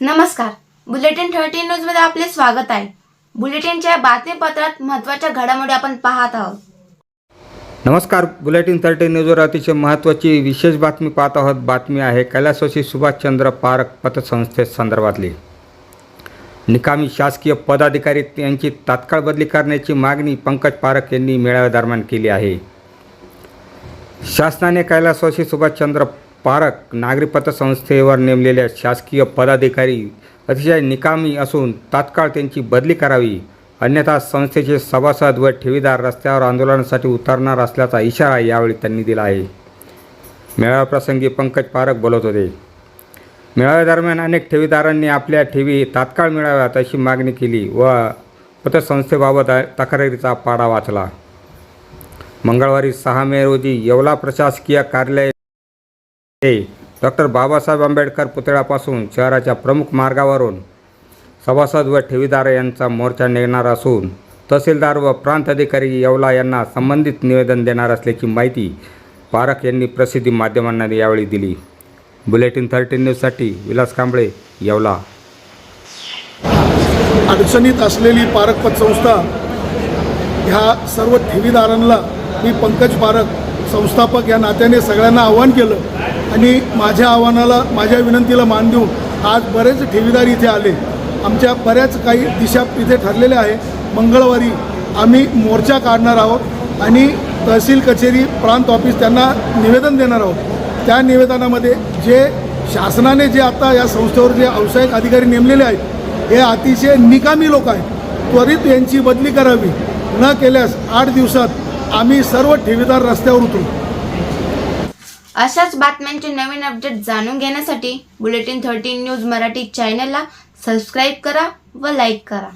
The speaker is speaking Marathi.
नमस्कार. बुलेटिन थर्टी न्यूजमध्ये आपले स्वागत आहे. बुलेटिनच्या बातमीपत्रात महत्त्वाच्या घडामोडी आपण पाहत आहोत. नमस्कार. बुलेटिन थर्टी न्यूजवर अतिशय महत्त्वाची विशेष बातमी पाहत आहोत. बातमी आहे कैलासवासी सुभाषचंद्र पारख पतसंस्थेसंदर्भातली निकामी शासकीय पदाधिकारी यांची तात्काळ बदली करण्याची मागणी पंकज पारख यांनी मेळाव्यादरम्यान केली आहे. शासनाने कैलासवासी सुभाषचंद्र पारख नागरी पतसंस्थेवर नेमलेल्या शासकीय पदाधिकारी अतिशय निकामी असून तात्काळ त्यांची बदली करावी अन्यथा संस्थेचे सभासद व ठेवीदार रस्त्यावर आंदोलनासाठी उतरणार असल्याचा इशारा यावेळी त्यांनी दिला आहे. मेळाव्याप्रसंगी पंकज पारख बोलत होते. मेळाव्यादरम्यान अनेक ठेवीदारांनी आपल्या ठेवी तात्काळ मिळाव्यात अशी मागणी केली व पतसंस्थेबाबत तक्रारीचा पाडा वाचला. मंगळवारी सहा मे रोजी येवला प्रशासकीय कार्यालय हे डॉक्टर बाबासाहेब आंबेडकर पुतळ्यापासून शहराच्या प्रमुख मार्गावरून सभासद व ठेवीदार यांचा मोर्चा निघणार असून तहसीलदार व प्रांत अधिकारी येवला यांना संबंधित निवेदन देणार असल्याची माहिती पारख यांनी प्रसिद्धी माध्यमांना यावेळी दिली. बुलेटिन थर्टीन न्यूजसाठी विलास कांबळे येवला. अडचणीत असलेली पारक पतसंस्था ह्या सर्व ठेवीदारांना मी पंकज पारक संस्थापक या नात्याने सगळ्यांना आव्हान केलं आणि माझ्या आव्हानाला माझ्या विनंतीला मान देऊन आज बरेच ठेवीदार इथे आले. आमच्या बऱ्याच काही दिशा इथे ठरलेल्या आहे मंगळवारी आम्ही मोर्चा काढणार आहोत आणि तहसील कचेरी प्रांत ऑफिस त्यांना निवेदन देणार आहोत. त्या निवेदनामध्ये जे शासनाने जे आता या संस्थेवर जे व्यावसायिक अधिकारी नेमलेले आहेत हे अतिशय निकामी लोक आहेत. त्वरित यांची बदली करावी. न केल्यास आठ दिवसात आम्ही सर्व ठेवीदार रस्त्यावर उतरू. अशाच बातम्यांचे नवीन अपडेट जाणून घेण्यासाठी बुलेटिन थर्टीन न्यूज मराठी चॅनलला सबस्क्राईब करा व लाईक करा.